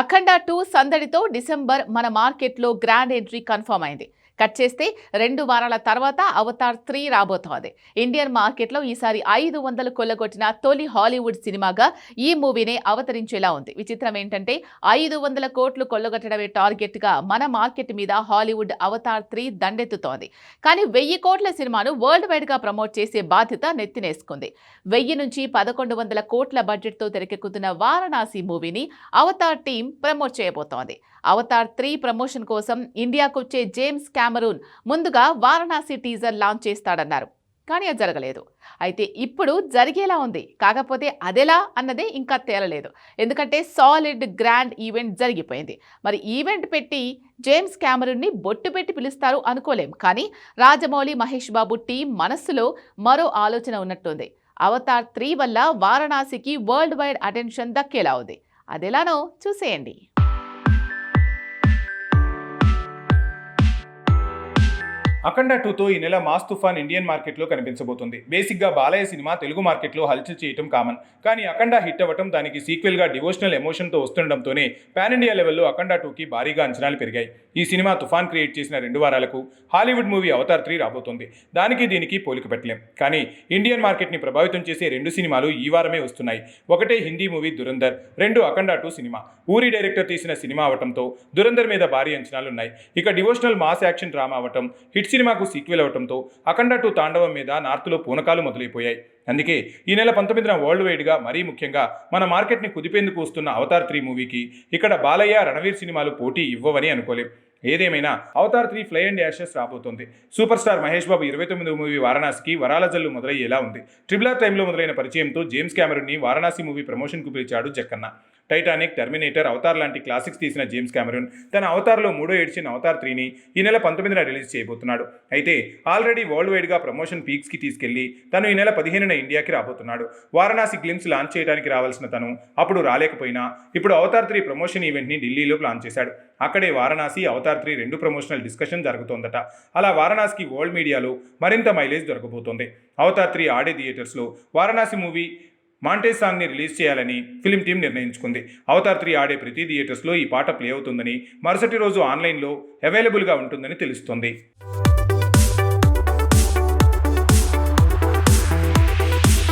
అఖండ two సందడితో December మన మార్కెట్లో grand entry confirm అయింది. కట్ చేస్తే రెండు వారాల తర్వాత అవతార్ త్రీ రాబోతోంది. ఇండియన్ మార్కెట్లో ఈసారి ఐదు వందలు కొల్లగొట్టిన తొలి హాలీవుడ్ సినిమాగా ఈ మూవీనే అవతరించేలా ఉంది. విచిత్రం ఏంటంటే ఐదు వందల కోట్లు కొల్లగొట్టడమే టార్గెట్గా మన మార్కెట్ మీద హాలీవుడ్ అవతార్ త్రీ దండెత్తుతోంది. కానీ వెయ్యి కోట్ల సినిమాను వరల్డ్ వైడ్గా ప్రమోట్ చేసే బాధ్యత నెత్తినేసుకుంది. వెయ్యి నుంచి పదకొండు వందల కోట్ల బడ్జెట్తో తెరకెక్కుతున్న వారణాసి మూవీని అవతార్ టీం ప్రమోట్ చేయబోతోంది. అవతార్ త్రీ ప్రమోషన్ కోసం ఇండియాకు వచ్చే జేమ్స్ క్యామరూన్ ముందుగా వారణాసి టీజర్ లాంచ్ చేస్తాడన్నారు. కానీ అది జరగలేదు. అయితే ఇప్పుడు జరిగేలా ఉంది. కాకపోతే అదెలా అన్నదే ఇంకా తేలలేదు. ఎందుకంటే సాలిడ్ గ్రాండ్ ఈవెంట్ జరిగిపోయింది. మరి ఈవెంట్ పెట్టి జేమ్స్ క్యామరూన్ని బొట్టు పెట్టి పిలుస్తారు అనుకోలేం. కానీ రాజమౌళి మహేష్ బాబు టీం మనస్సులో మరో ఆలోచన ఉన్నట్టుంది. అవతార్ త్రీ వల్ల వారణాసికి వరల్డ్ వైడ్ అటెన్షన్ దక్కేలా ఉంది. అదెలానో చూసేయండి. అఖండ టూతో ఈ నెల మాస్ తుఫాన్ ఇండియన్ మార్కెట్లో కనిపించబోతుంది. బేసిక్గా బాలయ్య సినిమా తెలుగు మార్కెట్లో హల్చల్ చేయటం కామన్. కానీ అఖండ హిట్ అవ్వటం దానికి సీక్వెల్గా డివోషనల్ ఎమోషన్తో వస్తుండటంతోనే పాన్ ఇండియా లెవెల్లో అఖండ టూకి భారీగా అంచనాలు పెరిగాయి. ఈ సినిమా తుఫాన్ క్రియేట్ చేసిన రెండు వారాలకు హాలీవుడ్ మూవీ అవతార్ త్రీ రాబోతోంది. దానికి దీనికి పోలిక పెట్టలేం. కానీ ఇండియన్ మార్కెట్ని ప్రభావితం చేసే రెండు సినిమాలు ఈ వారమే వస్తున్నాయి. ఒకటే హిందీ మూవీ దురందర్ రెండు Akhanda two cinema. Uri director తీసిన సినిమా అవటంతో దురందర్ మీద భారీ అంచనాలున్నాయి. ఇక డివోషనల్ మాస్ యాక్షన్ డ్రామా అవటం హిట్ సినిమాకు సీక్వెల్ అవటంతో అఖండ టూ తాండవం మీద నార్త్లో పూనకాలు మొదలైపోయాయి. అందుకే ఈ నెల పంతొమ్మిదిన వరల్డ్ వైడ్గా మరీ ముఖ్యంగా మన మార్కెట్ని కుదిపేందుకు వస్తున్న అవతార్ త్రీ మూవీకి ఇక్కడ బాలయ్య రణవీర్ సినిమాలు పోటీ ఇవ్వవని అనుకోలేం. ఏదేమైనా Avatar three fly and ashes రాబోతోంది. సూపర్ స్టార్ మహేష్ బాబు ఇరవై తొమ్మిది మూవీ వారణాసికి వరాల జల్లు మొదలయ్యేలా ఉంది. ట్రిబుల్ ఆర్ టైంలో మొదలైన పరిచయంతో జేమ్స్ని వారణాసి మూవీ ప్రమోషన్కు పిలిచాడు జక్కన్న. టైటానిక్ టర్మినేటర్ అవతార్ లాంటి క్లాసిక్స్ తీసిన జేమ్స్ కెమెరూన్ తన అవతార్లో మూడో ఎడిషన్ అవతార్ త్రీని ఈ నెల పంతొమ్మిదిన రిలీజ్ చేయబోతున్నాడు. అయితే ఆల్రెడీ వరల్డ్ వైడ్గా ప్రమోషన్ పీక్స్కి తీసుకెళ్ళి తను ఈ నెల పదిహేనున ఇండియాకి రాబోతున్నాడు. వారణాసి గ్లిమ్స్ లాంచ్ చేయడానికి రావాల్సిన తను అప్పుడు రాలేకపోయినా ఇప్పుడు అవతార్ త్రీ ప్రమోషన్ ఈవెంట్ని ఢిల్లీలో ప్లాన్ చేశాడు. అక్కడే వారణాసి అవతార్ త్రీ రెండు ప్రమోషనల్ డిస్కషన్ జరుగుతోందట. అలా వారణాసికి వరల్డ్ మీడియాలో మరింత మైలేజ్ దొరకబోతోంది. అవతార్ త్రీ ఆడే థియేటర్స్లో వారణాసి మూవీ మాంటే సాంగ్ని రిలీజ్ చేయాలని ఫిలిం టీం నిర్ణయించుకుంది. అవతార్ త్రీ ఆడే ప్రతి థియేటర్స్లో ఈ పాట ప్లే అవుతుందని మరుసటి రోజు ఆన్లైన్లో అవైలబుల్గా ఉంటుందని తెలుస్తోంది.